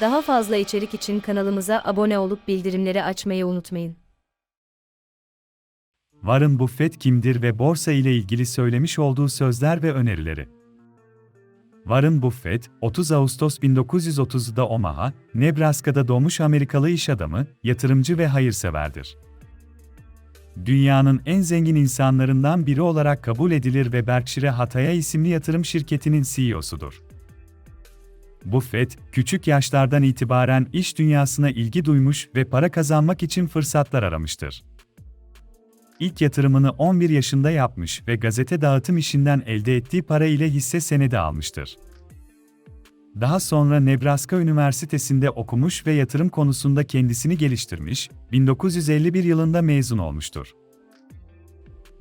Daha fazla içerik için kanalımıza abone olup bildirimleri açmayı unutmayın. Warren Buffett kimdir ve borsa ile ilgili söylemiş olduğu sözler ve önerileri. Warren Buffett, 30 Ağustos 1930'da Omaha, Nebraska'da doğmuş Amerikalı iş adamı, yatırımcı ve hayırseverdir. Dünyanın en zengin insanlarından biri olarak kabul edilir ve Berkshire Hathaway isimli yatırım şirketinin CEO'sudur. Buffett, küçük yaşlardan itibaren iş dünyasına ilgi duymuş ve para kazanmak için fırsatlar aramıştır. İlk yatırımını 11 yaşında yapmış ve gazete dağıtım işinden elde ettiği para ile hisse senedi almıştır. Daha sonra Nebraska Üniversitesi'nde okumuş ve yatırım konusunda kendisini geliştirmiş, 1951 yılında mezun olmuştur.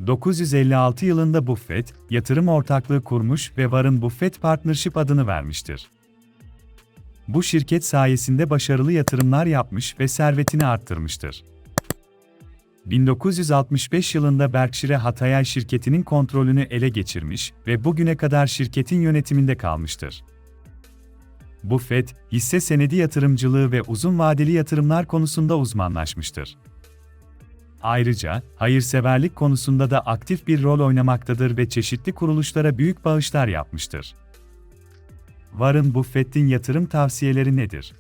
956 yılında Buffett, yatırım ortaklığı kurmuş ve Warren Buffett Partnership adını vermiştir. Bu şirket sayesinde başarılı yatırımlar yapmış ve servetini arttırmıştır. 1965 yılında Berkshire Hathaway şirketinin kontrolünü ele geçirmiş ve bugüne kadar şirketin yönetiminde kalmıştır. Buffett, hisse senedi yatırımcılığı ve uzun vadeli yatırımlar konusunda uzmanlaşmıştır. Ayrıca, hayırseverlik konusunda da aktif bir rol oynamaktadır ve çeşitli kuruluşlara büyük bağışlar yapmıştır. Warren Buffett'in yatırım tavsiyeleri nedir?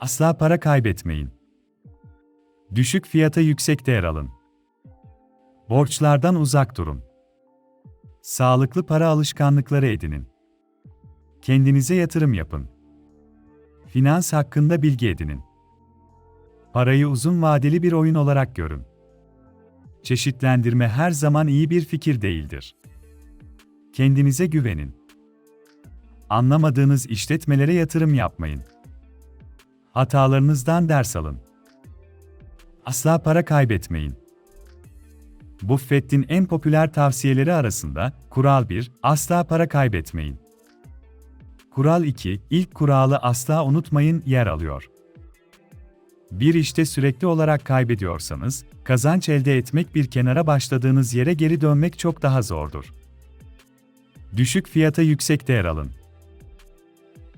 Asla para kaybetmeyin. Düşük fiyata yüksek değer alın. Borçlardan uzak durun. Sağlıklı para alışkanlıkları edinin. Kendinize yatırım yapın. Finans hakkında bilgi edinin. Parayı uzun vadeli bir oyun olarak görün. Çeşitlendirme her zaman iyi bir fikir değildir. Kendinize güvenin. Anlamadığınız işletmelere yatırım yapmayın. Hatalarınızdan ders alın. Asla para kaybetmeyin. Buffett'in en popüler tavsiyeleri arasında Kural 1, asla para kaybetmeyin. Kural 2, ilk kuralı asla unutmayın yer alıyor. Bir işte sürekli olarak kaybediyorsanız, kazanç elde etmek bir kenara başladığınız yere geri dönmek çok daha zordur. Düşük fiyata yüksek değer alın.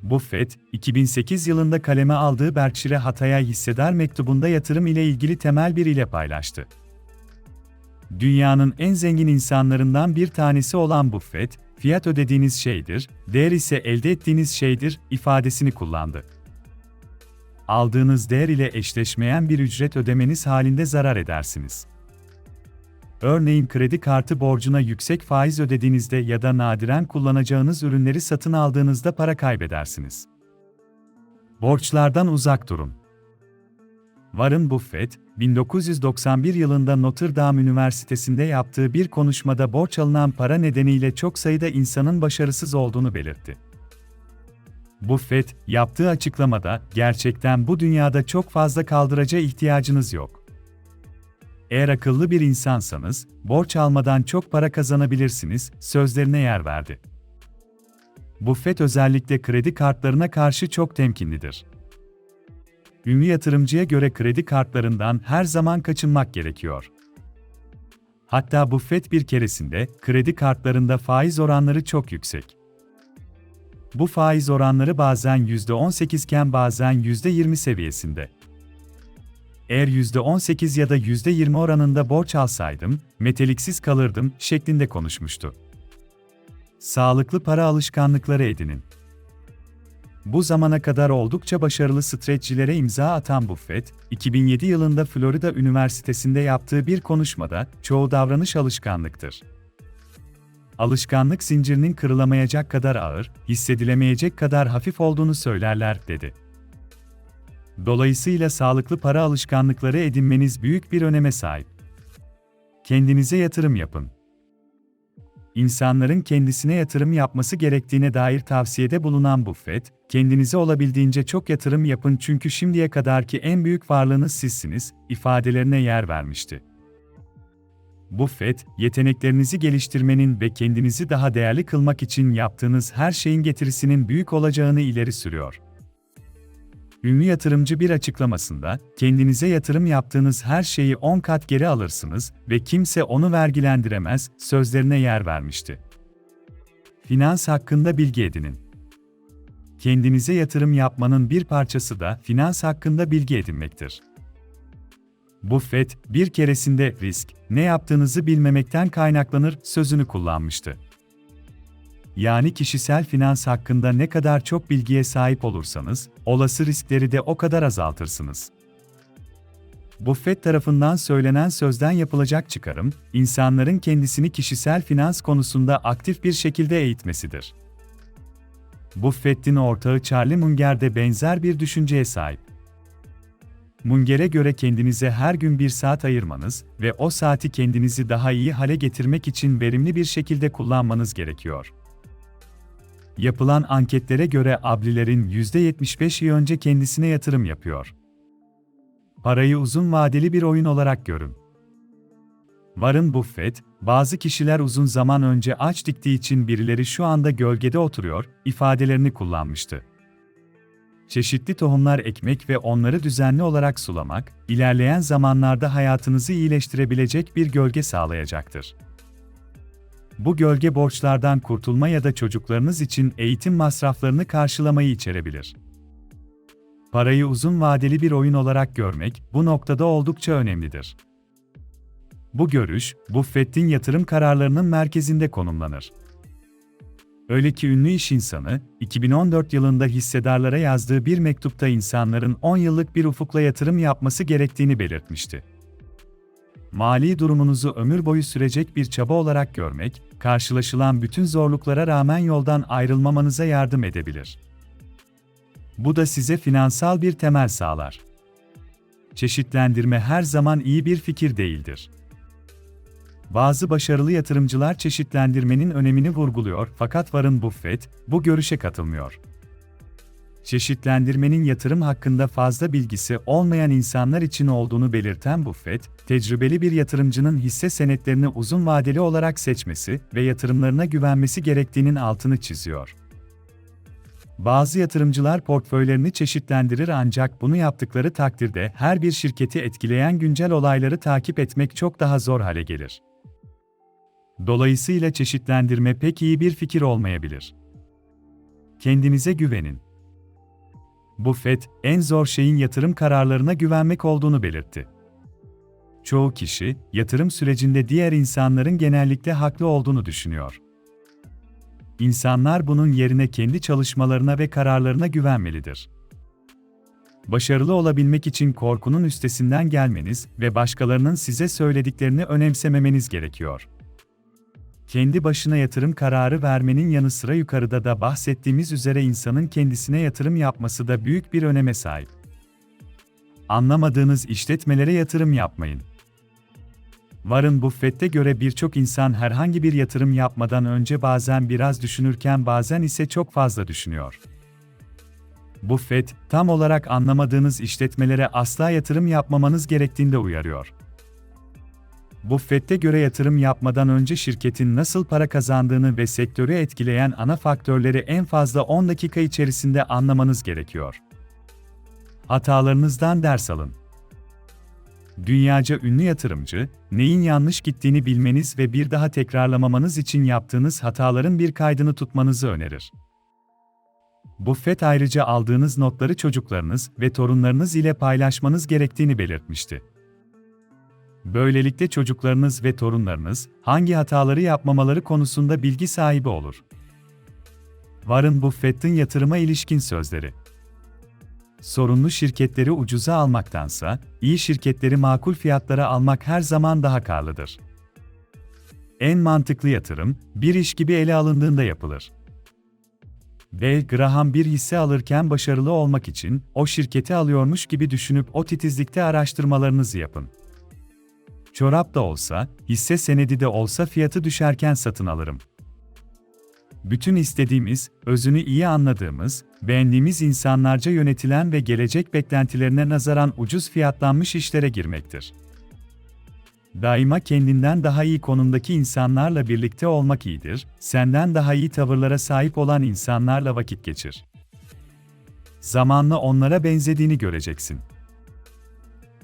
Buffett, 2008 yılında kaleme aldığı Berkshire Hathaway hissedar mektubunda yatırım ile ilgili temel bir ile paylaştı. Dünyanın en zengin insanlarından bir tanesi olan Buffett, fiyat ödediğiniz şeydir, değer ise elde ettiğiniz şeydir ifadesini kullandı. Aldığınız değer ile eşleşmeyen bir ücret ödemeniz halinde zarar edersiniz. Örneğin kredi kartı borcuna yüksek faiz ödediğinizde ya da nadiren kullanacağınız ürünleri satın aldığınızda para kaybedersiniz. Borçlardan uzak durun. Warren Buffett, 1991 yılında Notre Dame Üniversitesi'nde yaptığı bir konuşmada borç alınan para nedeniyle çok sayıda insanın başarısız olduğunu belirtti. Buffett, yaptığı açıklamada, gerçekten bu dünyada çok fazla kaldıraca ihtiyacınız yok. Eğer akıllı bir insansanız, borç almadan çok para kazanabilirsiniz, sözlerine yer verdi. Buffett özellikle kredi kartlarına karşı çok temkinlidir. Ünlü yatırımcıya göre kredi kartlarından her zaman kaçınmak gerekiyor. Hatta Buffett bir keresinde, kredi kartlarında faiz oranları çok yüksek. Bu faiz oranları bazen %18 iken bazen %20 seviyesinde. Eğer %18 ya da %20 oranında borç alsaydım, meteliksiz kalırdım şeklinde konuşmuştu. Sağlıklı para alışkanlıkları edinin. Bu zamana kadar oldukça başarılı stretchçilere imza atan Buffett, 2007 yılında Florida Üniversitesi'nde yaptığı bir konuşmada, çoğu davranış alışkanlıktır. Alışkanlık zincirinin kırılamayacak kadar ağır, hissedilemeyecek kadar hafif olduğunu söylerler, dedi. Dolayısıyla sağlıklı para alışkanlıkları edinmeniz büyük bir öneme sahip. Kendinize yatırım yapın. İnsanların kendisine yatırım yapması gerektiğine dair tavsiyede bulunan Buffett, kendinize olabildiğince çok yatırım yapın çünkü şimdiye kadarki en büyük varlığınız sizsiniz, ifadelerine yer vermişti. Buffett, yeteneklerinizi geliştirmenin ve kendinizi daha değerli kılmak için yaptığınız her şeyin getirisinin büyük olacağını ileri sürüyor. Ünlü yatırımcı bir açıklamasında, kendinize yatırım yaptığınız her şeyi 10 kat geri alırsınız ve kimse onu vergilendiremez sözlerine yer vermişti. Finans hakkında bilgi edinin. kendinize yatırım yapmanın bir parçası da finans hakkında bilgi edinmektir. Buffett, bir keresinde risk, ne yaptığınızı bilmemekten kaynaklanır sözünü kullanmıştı. Yani kişisel finans hakkında ne kadar çok bilgiye sahip olursanız, olası riskleri de o kadar azaltırsınız. Buffett tarafından söylenen sözden yapılacak çıkarım, insanların kendisini kişisel finans konusunda aktif bir şekilde eğitmesidir. Buffett'in ortağı Charlie Munger de benzer bir düşünceye sahip. Munger'e göre kendinize her gün bir saat ayırmanız ve o saati kendinizi daha iyi hale getirmek için verimli bir şekilde kullanmanız gerekiyor. Yapılan anketlere göre ablilerin %75'i önce kendisine yatırım yapıyor. Parayı uzun vadeli bir oyun olarak görün. Warren Buffett, bazı kişiler uzun zaman önce ağaç diktiği için birileri şu anda gölgede oturuyor, ifadelerini kullanmıştı. Çeşitli tohumlar ekmek ve onları düzenli olarak sulamak, ilerleyen zamanlarda hayatınızı iyileştirebilecek bir gölge sağlayacaktır. Bu gölge borçlardan kurtulma ya da çocuklarınız için eğitim masraflarını karşılamayı içerebilir. Parayı uzun vadeli bir oyun olarak görmek bu noktada oldukça önemlidir. Bu görüş, Buffett'in yatırım kararlarının merkezinde konumlanır. Öyle ki ünlü iş insanı, 2014 yılında hissedarlara yazdığı bir mektupta insanların 10 yıllık bir ufukla yatırım yapması gerektiğini belirtmişti. Mali durumunuzu ömür boyu sürecek bir çaba olarak görmek, karşılaşılan bütün zorluklara rağmen yoldan ayrılmamanıza yardım edebilir. Bu da size finansal bir temel sağlar. Çeşitlendirme her zaman iyi bir fikir değildir. Bazı başarılı yatırımcılar çeşitlendirmenin önemini vurguluyor fakat Warren Buffett bu görüşe katılmıyor. Çeşitlendirmenin yatırım hakkında fazla bilgisi olmayan insanlar için olduğunu belirten Buffett, tecrübeli bir yatırımcının hisse senetlerini uzun vadeli olarak seçmesi ve yatırımlarına güvenmesi gerektiğinin altını çiziyor. Bazı yatırımcılar portföylerini çeşitlendirir ancak bunu yaptıkları takdirde her bir şirketi etkileyen güncel olayları takip etmek çok daha zor hale gelir. Dolayısıyla çeşitlendirme pek iyi bir fikir olmayabilir. Kendinize güvenin. Buffett, en zor şeyin yatırım kararlarına güvenmek olduğunu belirtti. Çoğu kişi, yatırım sürecinde diğer insanların genellikle haklı olduğunu düşünüyor. İnsanlar bunun yerine kendi çalışmalarına ve kararlarına güvenmelidir. Başarılı olabilmek için korkunun üstesinden gelmeniz ve başkalarının size söylediklerini önemsememeniz gerekiyor. Kendi başına yatırım kararı vermenin yanı sıra yukarıda da bahsettiğimiz üzere insanın kendisine yatırım yapması da büyük bir öneme sahip. Anlamadığınız işletmelere yatırım yapmayın. Warren Buffett'e göre birçok insan herhangi bir yatırım yapmadan önce bazen biraz düşünürken bazen ise çok fazla düşünüyor. Buffett, tam olarak anlamadığınız işletmelere asla yatırım yapmamanız gerektiğinde uyarıyor. Buffett'e göre yatırım yapmadan önce şirketin nasıl para kazandığını ve sektörü etkileyen ana faktörleri en fazla 10 dakika içerisinde anlamanız gerekiyor. Hatalarınızdan ders alın. Dünyaca ünlü yatırımcı, neyin yanlış gittiğini bilmeniz ve bir daha tekrarlamamanız için yaptığınız hataların bir kaydını tutmanızı önerir. Buffett ayrıca aldığınız notları çocuklarınız ve torunlarınız ile paylaşmanız gerektiğini belirtmişti. Böylelikle çocuklarınız ve torunlarınız hangi hataları yapmamaları konusunda bilgi sahibi olur. Warren Buffett'in yatırıma ilişkin sözleri. Sorunlu şirketleri ucuza almaktansa, iyi şirketleri makul fiyatlara almak her zaman daha karlıdır. En mantıklı yatırım, bir iş gibi ele alındığında yapılır. Ve Graham bir hisse alırken başarılı olmak için o şirketi alıyormuş gibi düşünüp o titizlikte araştırmalarınızı yapın. Çorap da olsa, hisse senedi de olsa fiyatı düşerken satın alırım. Bütün istediğimiz, özünü iyi anladığımız, beğendiğimiz insanlarca yönetilen ve gelecek beklentilerine nazaran ucuz fiyatlanmış işlere girmektir. Daima kendinden daha iyi konumdaki insanlarla birlikte olmak iyidir, senden daha iyi tavırlara sahip olan insanlarla vakit geçir. Zamanla onlara benzediğini göreceksin.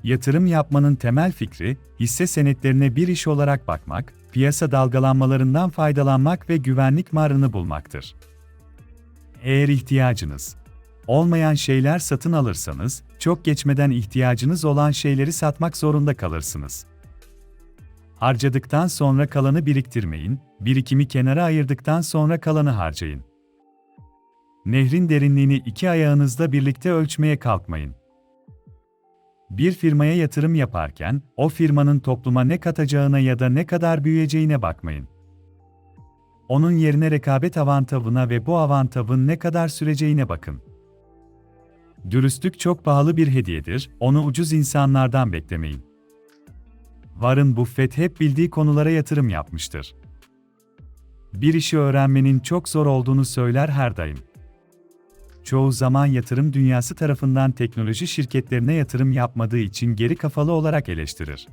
Yatırım yapmanın temel fikri, hisse senetlerine bir iş olarak bakmak, piyasa dalgalanmalarından faydalanmak ve güvenlik marını bulmaktır. Eğer ihtiyacınız olmayan şeyler satın alırsanız, çok geçmeden ihtiyacınız olan şeyleri satmak zorunda kalırsınız. Harcadıktan sonra kalanı biriktirmeyin, birikimi kenara ayırdıktan sonra kalanı harcayın. Nehrin derinliğini iki ayağınızla birlikte ölçmeye kalkmayın. Bir firmaya yatırım yaparken, o firmanın topluma ne katacağına ya da ne kadar büyüyeceğine bakmayın. Onun yerine rekabet avantavına ve bu avantavın ne kadar süreceğine bakın. Dürüstlük çok pahalı bir hediyedir, onu ucuz insanlardan beklemeyin. Warren Buffett hep bildiği konulara yatırım yapmıştır. Bir işi öğrenmenin çok zor olduğunu söyler her daim. Çoğu zaman yatırım dünyası tarafından teknoloji şirketlerine yatırım yapmadığı için geri kafalı olarak eleştirir.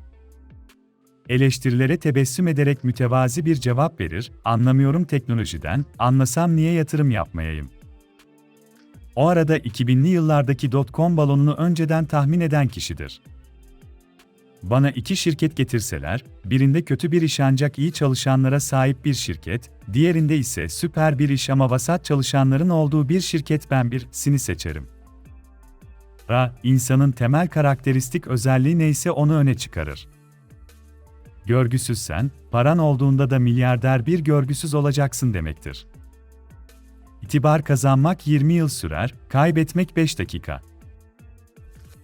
Eleştirilere tebessüm ederek mütevazi bir cevap verir, anlamıyorum teknolojiden, anlasam niye yatırım yapmayayım? O arada 2000'li yıllardaki dot-com balonunu önceden tahmin eden kişidir. Bana iki şirket getirseler, birinde kötü bir iş ancak iyi çalışanlara sahip bir şirket, diğerinde ise süper bir iş ama vasat çalışanların olduğu bir şirket ben birisini seçerim. Ra, insanın temel karakteristik özelliği neyse onu öne çıkarır. Görgüsüzsen, paran olduğunda da milyarder bir görgüsüz olacaksın demektir. İtibar kazanmak 20 yıl sürer, kaybetmek 5 dakika.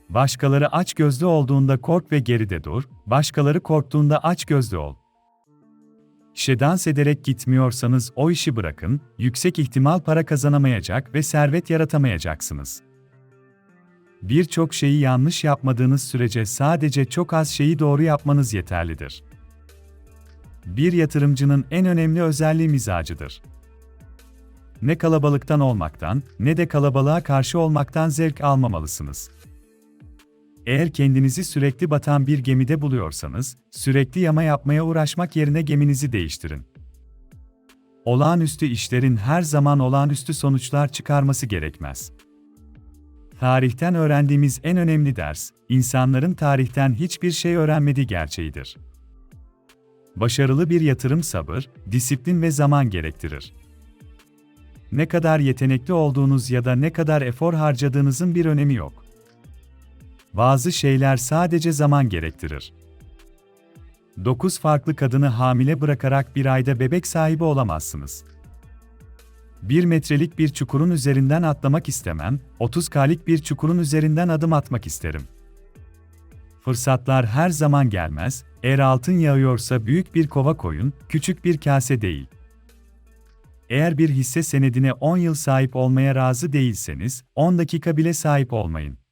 Başkaları aç gözlü olduğunda kork ve geride dur, başkaları korktuğunda aç gözlü ol. İşe dans ederek gitmiyorsanız o işi bırakın, yüksek ihtimal para kazanamayacak ve servet yaratamayacaksınız. Birçok şeyi yanlış yapmadığınız sürece sadece çok az şeyi doğru yapmanız yeterlidir. Bir yatırımcının en önemli özelliği mizacıdır. Ne kalabalıktan olmaktan, ne de kalabalığa karşı olmaktan zevk almamalısınız. Eğer kendinizi sürekli batan bir gemide buluyorsanız, sürekli yama yapmaya uğraşmak yerine geminizi değiştirin. Olağanüstü işlerin her zaman olağanüstü sonuçlar çıkarması gerekmez. Tarihten öğrendiğimiz en önemli ders, insanların tarihten hiçbir şey öğrenmediği gerçeğidir. Başarılı bir yatırım sabır, disiplin ve zaman gerektirir. Ne kadar yetenekli olduğunuz ya da ne kadar efor harcadığınızın bir önemi yok. Bazı şeyler sadece zaman gerektirir. 9 farklı kadını hamile bırakarak bir ayda bebek sahibi olamazsınız. Bir metrelik bir çukurun üzerinden atlamak istemem, 30 kalik bir çukurun üzerinden adım atmak isterim. Fırsatlar her zaman gelmez, eğer altın yağıyorsa büyük bir kova koyun, küçük bir kase değil. Eğer bir hisse senedine 10 yıl sahip olmaya razı değilseniz, 10 dakika bile sahip olmayın.